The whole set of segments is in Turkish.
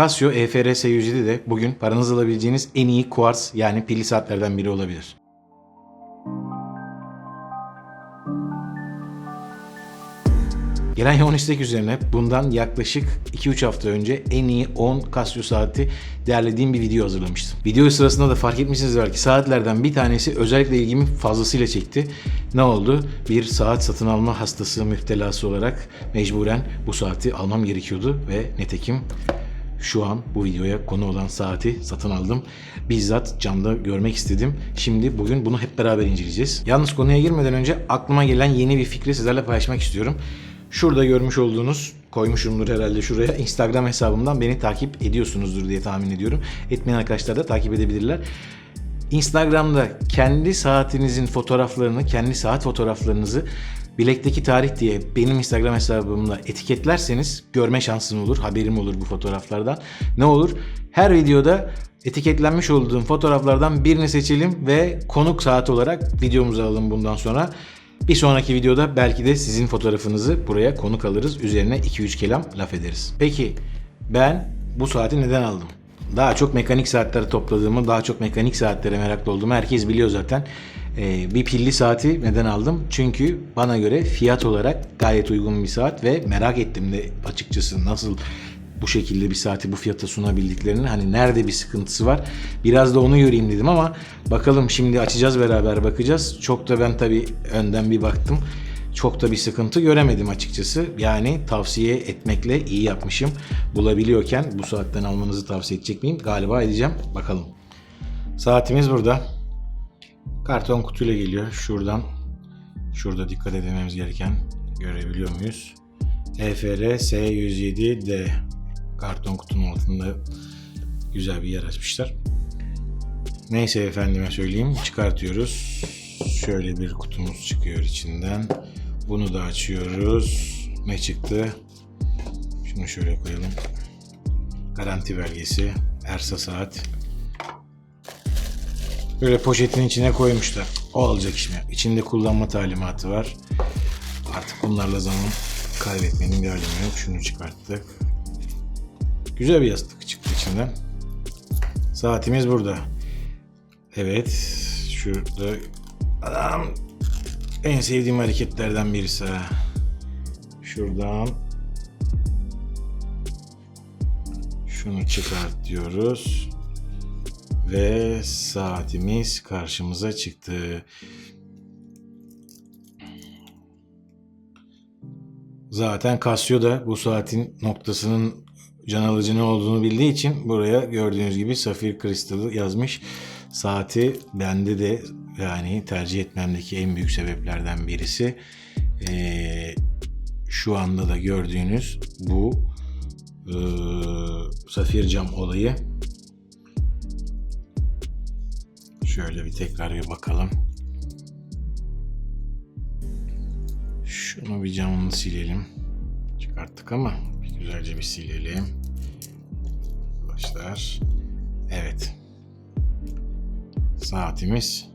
Casio E EFR S107 de bugün paranızı alabileceğiniz en iyi kuars yani pilli saatlerden biri olabilir. Gelen yoğun istek üzerine bundan yaklaşık 2-3 hafta önce en iyi 10 Casio saati derlediğim bir video hazırlamıştım. Video sırasında da fark etmişsiniz belki saatlerden bir tanesi özellikle ilgimi fazlasıyla çekti. Ne oldu? Bir saat satın alma hastası müptelası olarak mecburen bu saati almam gerekiyordu ve netekim şu an bu videoya konu olan saati satın aldım. Bizzat camda görmek istedim. Şimdi bugün bunu hep beraber inceleyeceğiz. Yalnız konuya girmeden önce aklıma gelen yeni bir fikri sizlerle paylaşmak istiyorum. Şurada görmüş olduğunuz, koymuşumdur herhalde şuraya, Instagram hesabımdan beni takip ediyorsunuzdur diye tahmin ediyorum. Etmeyen arkadaşlar da takip edebilirler. Instagram'da kendi saatinizin fotoğraflarını, kendi saat fotoğraflarınızı bilekteki tarih diye benim Instagram hesabımda etiketlerseniz görme şansın olur, haberim olur bu fotoğraflardan. Ne olur? Her videoda etiketlenmiş olduğum fotoğraflardan birini seçelim ve konuk saat olarak videomuza alalım bundan sonra. Bir sonraki videoda belki de sizin fotoğrafınızı buraya konuk alırız. Üzerine 2-3 kelam laf ederiz. Peki ben bu saati neden aldım? Daha çok mekanik saatleri topladığımı, daha çok mekanik saatlere meraklı olduğumu herkes biliyor zaten. Ee, bir pilli saati neden aldım? Çünkü bana göre fiyat olarak gayet uygun bir saat ve merak ettim de açıkçası nasıl bu şekilde bir saati bu fiyata sunabildiklerini. Hani nerede bir sıkıntısı var? Biraz da onu göreyim dedim ama bakalım şimdi açacağız beraber bakacağız. Çok da ben tabi önden bir baktım. Çok da bir sıkıntı göremedim açıkçası. Yani tavsiye etmekle iyi yapmışım. Bulabiliyorken bu saatten almanızı tavsiye edecek miyim? Galiba edeceğim. Bakalım. Saatimiz burada karton kutuyla geliyor şuradan şurada dikkat edememiz gereken görebiliyor muyuz EFR S107D karton kutunun altında güzel bir yer açmışlar. Neyse efendime söyleyeyim çıkartıyoruz. Şöyle bir kutumuz çıkıyor içinden. Bunu da açıyoruz. Ne çıktı? Şunu şöyle koyalım. Garanti belgesi. Ersa saat. Böyle poşetin içine koymuşlar. O alacak şimdi. İçinde kullanma talimatı var. Artık bunlarla zaman kaybetmenin bir alemi yok. Şunu çıkarttık. Güzel bir yastık çıktı içinden. Saatimiz burada. Evet. Şurada adam en sevdiğim hareketlerden birisi. Şuradan şunu çıkart diyoruz. Ve saatimiz karşımıza çıktı. Zaten Casio da bu saatin noktasının can alıcı ne olduğunu bildiği için buraya gördüğünüz gibi safir kristalı yazmış. Saati bende de yani tercih etmemdeki en büyük sebeplerden birisi. Ee, şu anda da gördüğünüz bu e, safir cam olayı. Şöyle bir tekrar bir bakalım. Şunu bir camını silelim. Çıkarttık ama bir güzelce bir silelim. Arkadaşlar. Evet. Saatimiz.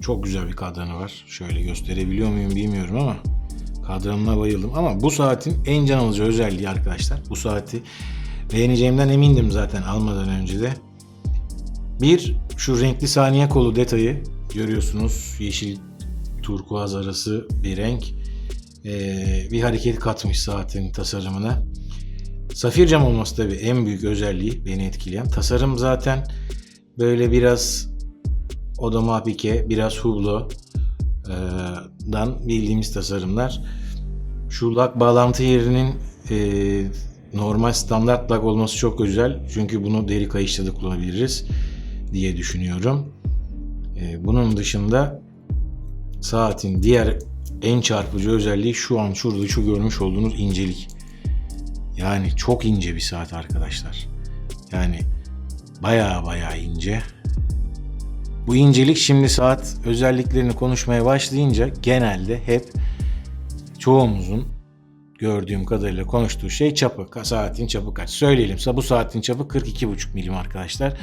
Çok güzel bir kadranı var. Şöyle gösterebiliyor muyum bilmiyorum ama kadranına bayıldım. Ama bu saatin en can alıcı özelliği arkadaşlar. Bu saati beğeneceğimden emindim zaten almadan önce de. Bir şu renkli saniye kolu detayı görüyorsunuz. Yeşil turkuaz arası bir renk. Ee, bir hareket katmış saatin tasarımına. Safir cam olması tabii en büyük özelliği beni etkileyen. Tasarım zaten böyle biraz Audemars Piguet, biraz Hublot'dan bildiğimiz tasarımlar. Şu lak bağlantı yerinin e, normal standart lak olması çok güzel. Çünkü bunu deri kayışta da kullanabiliriz diye düşünüyorum. E, bunun dışında saatin diğer en çarpıcı özelliği şu an şurada şu görmüş olduğunuz incelik. Yani çok ince bir saat arkadaşlar. Yani baya baya ince. Bu incelik şimdi saat özelliklerini konuşmaya başlayınca genelde hep çoğumuzun gördüğüm kadarıyla konuştuğu şey çapı. Saatin çapı kaç? Söyleyelim. Bu saatin çapı 42,5 milim arkadaşlar.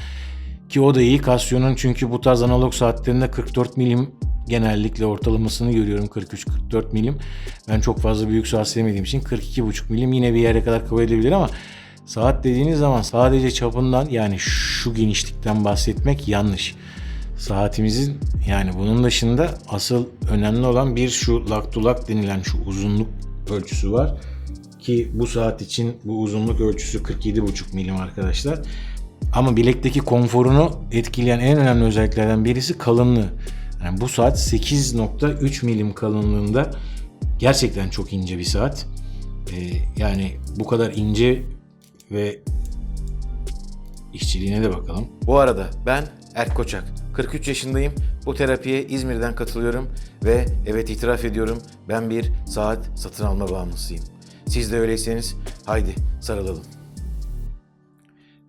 Ki o da iyi. Casio'nun çünkü bu tarz analog saatlerinde 44 milim genellikle ortalamasını görüyorum 43-44 milim. Ben çok fazla büyük saat sevmediğim için 42,5 milim yine bir yere kadar kabul edebilir ama saat dediğiniz zaman sadece çapından yani şu genişlikten bahsetmek yanlış. Saatimizin yani bunun dışında asıl önemli olan bir şu lak to lak denilen şu uzunluk ölçüsü var. Ki bu saat için bu uzunluk ölçüsü 47,5 milim arkadaşlar. Ama bilekteki konforunu etkileyen en önemli özelliklerden birisi kalınlığı. Yani bu saat 8.3 milim kalınlığında gerçekten çok ince bir saat. Ee, yani bu kadar ince ve işçiliğine de bakalım. Bu arada ben Erk Koçak. 43 yaşındayım. Bu terapiye İzmir'den katılıyorum ve evet itiraf ediyorum ben bir saat satın alma bağımlısıyım. Siz de öyleyseniz haydi sarılalım.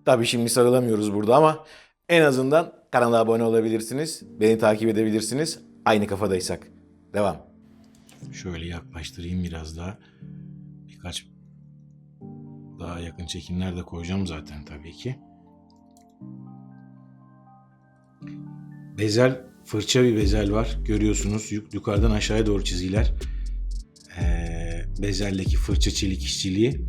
Tabii şimdi sarılamıyoruz burada ama en azından kanala abone olabilirsiniz. Beni takip edebilirsiniz. Aynı kafadaysak. Devam. Şöyle yaklaştırayım biraz daha. Birkaç daha yakın çekimler de koyacağım zaten tabii ki. Bezel, fırça bir bezel var. Görüyorsunuz yuk- yukarıdan aşağıya doğru çizgiler. Ee, bezeldeki fırça çelik işçiliği.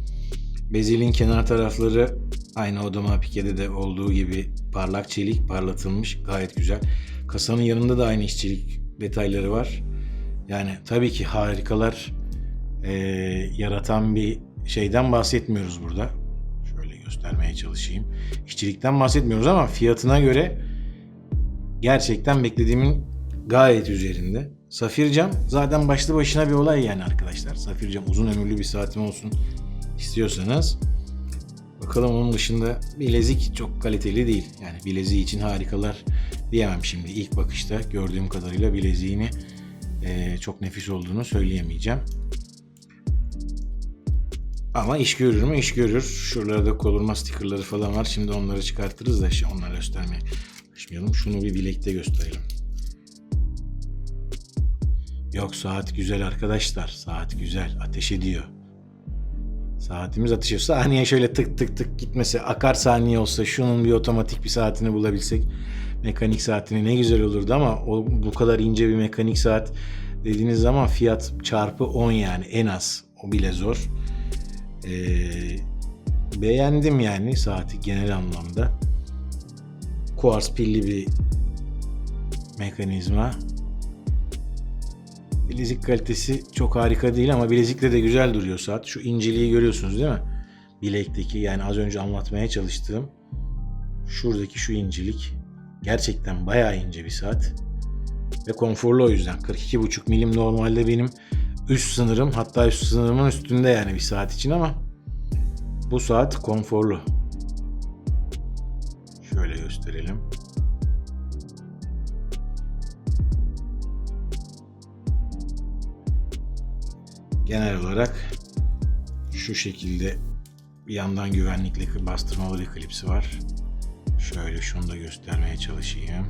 Bezelin kenar tarafları aynı Odoma Pike'de de olduğu gibi parlak çelik parlatılmış. Gayet güzel. Kasanın yanında da aynı işçilik detayları var. Yani tabii ki harikalar ee, yaratan bir şeyden bahsetmiyoruz burada. Şöyle göstermeye çalışayım. İşçilikten bahsetmiyoruz ama fiyatına göre gerçekten beklediğimin gayet üzerinde. Safir cam zaten başlı başına bir olay yani arkadaşlar. Safir cam uzun ömürlü bir saatim olsun istiyorsanız bakalım onun dışında bilezik çok kaliteli değil. Yani bileziği için harikalar diyemem şimdi. İlk bakışta gördüğüm kadarıyla bileziğini eee, çok nefis olduğunu söyleyemeyeceğim. Ama iş görür mü? İş görür. Şuralarda kolurma stikerleri falan var. Şimdi onları çıkartırız da onları göstermeye çalışmayalım. Şunu bir bilekte gösterelim. Yok saat güzel arkadaşlar. Saat güzel. Ateş ediyor. Saatimiz ateş ediyor. Saniye şöyle tık tık tık gitmese akar saniye olsa şunun bir otomatik bir saatini bulabilsek mekanik saatini ne güzel olurdu ama o bu kadar ince bir mekanik saat dediğiniz zaman fiyat çarpı 10 yani en az. O bile zor. Ee, beğendim yani saati genel anlamda. Kuars pilli bir mekanizma. Bilezik kalitesi çok harika değil ama bilezikle de güzel duruyor saat. Şu inceliği görüyorsunuz değil mi? Bilekteki yani az önce anlatmaya çalıştığım şuradaki şu incelik gerçekten bayağı ince bir saat. Ve konforlu o yüzden. 42,5 milim normalde benim üst sınırım hatta üst sınırımın üstünde yani bir saat için ama bu saat konforlu. Şöyle gösterelim. Genel olarak şu şekilde bir yandan güvenlikli bastırmalı bir klipsi var. Şöyle şunu da göstermeye çalışayım.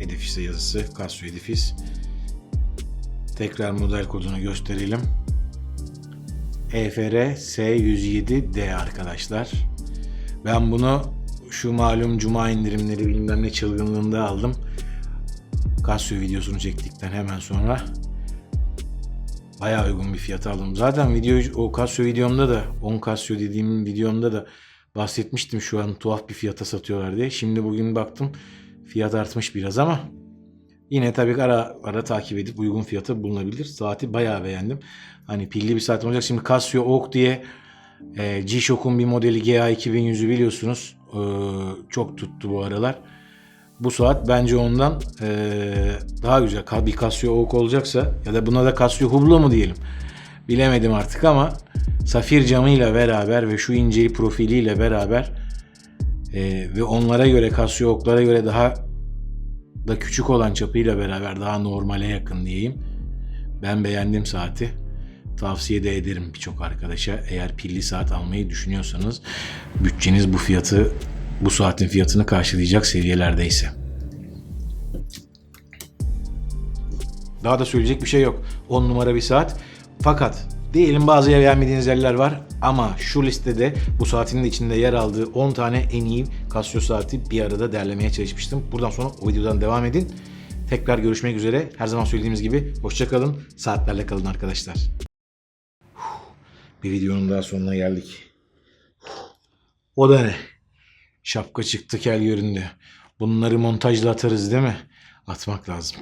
Edifise yazısı, Casio Edifis. Tekrar model kodunu gösterelim. EFR S107D arkadaşlar. Ben bunu şu malum cuma indirimleri bilmem ne çılgınlığında aldım. Casio videosunu çektikten hemen sonra bayağı uygun bir fiyata aldım. Zaten video o Casio videomda da 10 Casio dediğim videomda da bahsetmiştim şu an tuhaf bir fiyata satıyorlar diye. Şimdi bugün baktım fiyat artmış biraz ama yine tabii ara ara takip edip uygun fiyata bulunabilir. Saati bayağı beğendim. Hani pilli bir saat olacak. Şimdi Casio Oak diye e, G-Shock'un bir modeli GA2100'ü biliyorsunuz. E, çok tuttu bu aralar. Bu saat bence ondan e, daha güzel. Bir Casio Oak olacaksa ya da buna da Casio Hublot mu diyelim. Bilemedim artık ama safir camıyla beraber ve şu inceli profiliyle beraber e, ve onlara göre Casio Oak'lara göre daha da küçük olan çapıyla beraber daha normale yakın diyeyim. Ben beğendim saati. Tavsiye de ederim birçok arkadaşa. Eğer pilli saat almayı düşünüyorsanız bütçeniz bu fiyatı bu saatin fiyatını karşılayacak seviyelerdeyse. Daha da söyleyecek bir şey yok. 10 numara bir saat. Fakat Diyelim bazı beğenmediğiniz yerler var ama şu listede bu saatin de içinde yer aldığı 10 tane en iyi Casio saati bir arada derlemeye çalışmıştım. Buradan sonra o videodan devam edin. Tekrar görüşmek üzere. Her zaman söylediğimiz gibi hoşçakalın. Saatlerle kalın arkadaşlar. Bir videonun daha sonuna geldik. O da ne? Şapka çıktı kel göründü. Bunları montajla atarız değil mi? Atmak lazım.